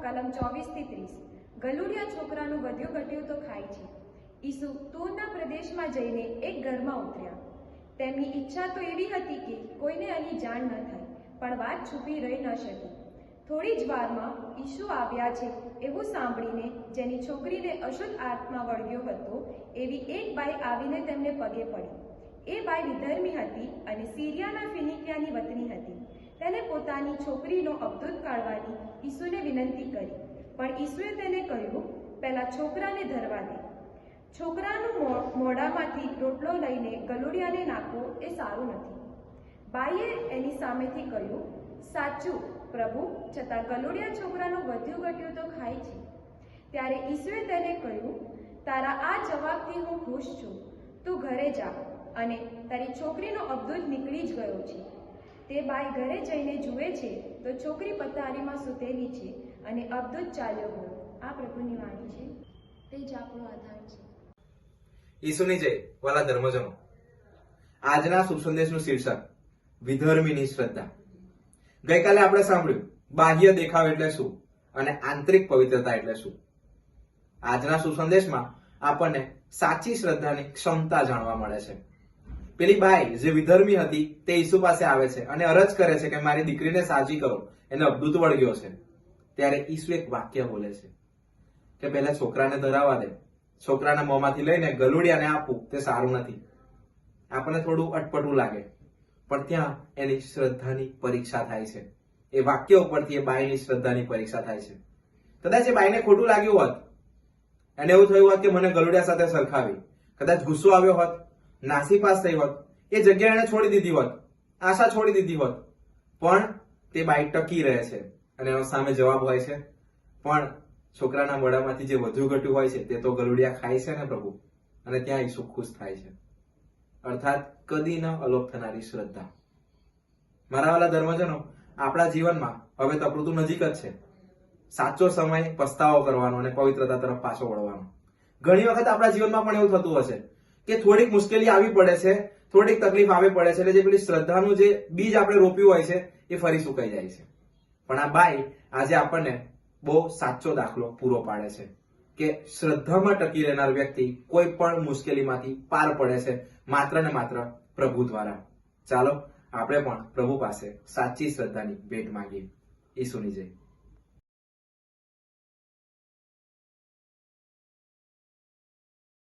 કલમ ચોવીસથી ત્રીસ. ગલુડિયા છોકરાનું વધ્યું ઘટ્યું તો ખાય છે. ઈસુ તૂરના પ્રદેશમાં જઈને એક ઘરમાં ઉતર્યા. તેમની ઈચ્છા તો એવી હતી કે કોઈને અહીં જાણ ન થાય, પણ વાત છુપી રહી ન શકી. થોડી જ વારમાં ઈસુ આવ્યા છે એવું સાંભળીને જેની છોકરીને અશુદ્ધ આત્મા વળગ્યો હતો, એવી એક બાઈ આવીને તેમને પગે પડી. એ બાઈ વિધર્મી હતી અને સિરિયાના ફિનિકિયાની વતની હતી. પોતાની છોકરીનો અબદૂત કાઢવાની ઈસુને વિનંતી કરી. પણ ઈસુએ તેને કહ્યું, પહેલા છોકરાને ધરવા દે. છોકરાનું મોઢામાંથી રોટલો લઈને ગલુડિયાને નાખવો એ સારું નથી. બાઈએ એની સામેથી કહ્યું, સાચું, પ્રભુ, છતાં ગલુડિયા છોકરાનું વધ્યું ઘટ્યું તો ખાય છે. ત્યારે ઈસુએ તેને કહ્યું, તારા આ જવાબથી હું ખુશ છું. તું ઘરે જા અને તારી છોકરીનો અબદૂત નીકળી જ ગયો છે. તે બાઈ ઘરે જઈને જુએ છે તો છોકરી પથારીમાં સૂતેલી છે અને અબદૂત ચાલ્યો ગયો. આ પ્રભુની વાણી છે. તે જ આપણો આધાર છે. ઈસુની જય, વાલા ધર્મજનો. આજના સુસંદેશનું શીર્ષક, વિધર્મીની શ્રદ્ધા. ગઈકાલે આપણે સાંભળ્યું, બાહ્ય દેખાવ એટલે શું અને આંતરિક પવિત્રતા એટલે શું? આજના સુસંદેશમાં આપણને સાચી શ્રદ્ધાની ક્ષમતા જાણવા મળે છે. પેલી બાઈ જે વિધર્મી હતી તે ઈસુ પાસે આવે છે અને અરજ કરે છે કે મારી દીકરીને સાજી કરો. એને અબદૂત વળગ્યો છે. ત્યારે ઈસુ એક વાક્ય બોલે છે કે પહેલા છોકરાને ધરાવા દે. છોકરાના મોંમાંથી લઈને ગલુડિયાને આપવું તે સારું નથી. આપણને થોડું અટપટું લાગે. પણ ત્યાં એની શ્રદ્ધાની પરીક્ષા થાય છે. એ વાક્ય ઉપરથી એ બાઈની શ્રદ્ધાની પરીક્ષા થાય છે. કદાચ એ બાઈને ખોટું લાગ્યું હોત. અને એવું થયું હોત કે મને ગલુડિયા સાથે સરખાવી. કદાચ ગુસ્સો આવ્યો હોત. નાસીપાસ થઈ હોત. એ જગ્યા એને છોડી દીધી હોત. આશા છોડી દીધી હોત. પણ તે બાઈક ટકી રહે છે અને એનો સામે જવાબ હોય છે. પણ છોકરાના મોઢામાંથી જે વધુ ઘટ્યું હોય છે તે તો ગલુડિયા ખાય છે ને પ્રભુ? અને ત્યાં ઈસુ ખુશ થાય છે. અર્થાત કદી ન અલોપ થનારી શ્રદ્ધા. મારા વાલા ધર્મજનો, આપણા જીવનમાં હવે તપૃતુ નજીક જ છે. સાચો સમય પસ્તાવો કરવાનો અને પવિત્રતા તરફ પાછો વળવાનો. ઘણી વખત આપણા જીવનમાં પણ એવું થતું હશે. કે થોડીક મુશ્કેલી આવી પડે છે, થોડીક તકલીફ આવી પડે છે, એટલે જે પેલી શ્રદ્ધાનું જે બીજ આપણે રોપ્યું હોય છે, એ ફરી સુકાઈ જાય છે. પણ આ બાઈ આજે આપણને બહુ સાચો દાખલો પૂરો પાડે છે કે શ્રદ્ધામાં ટકી રહેનાર વ્યક્તિ કોઈ પણ મુશ્કેલીમાંથી પાર પડે છે, માત્ર ને માત્ર પ્રભુ દ્વારા. ચાલો, આપણે પણ પ્રભુ પાસે સાચી શ્રદ્ધાની ભેટ માંગીએ. ઈસુની જય.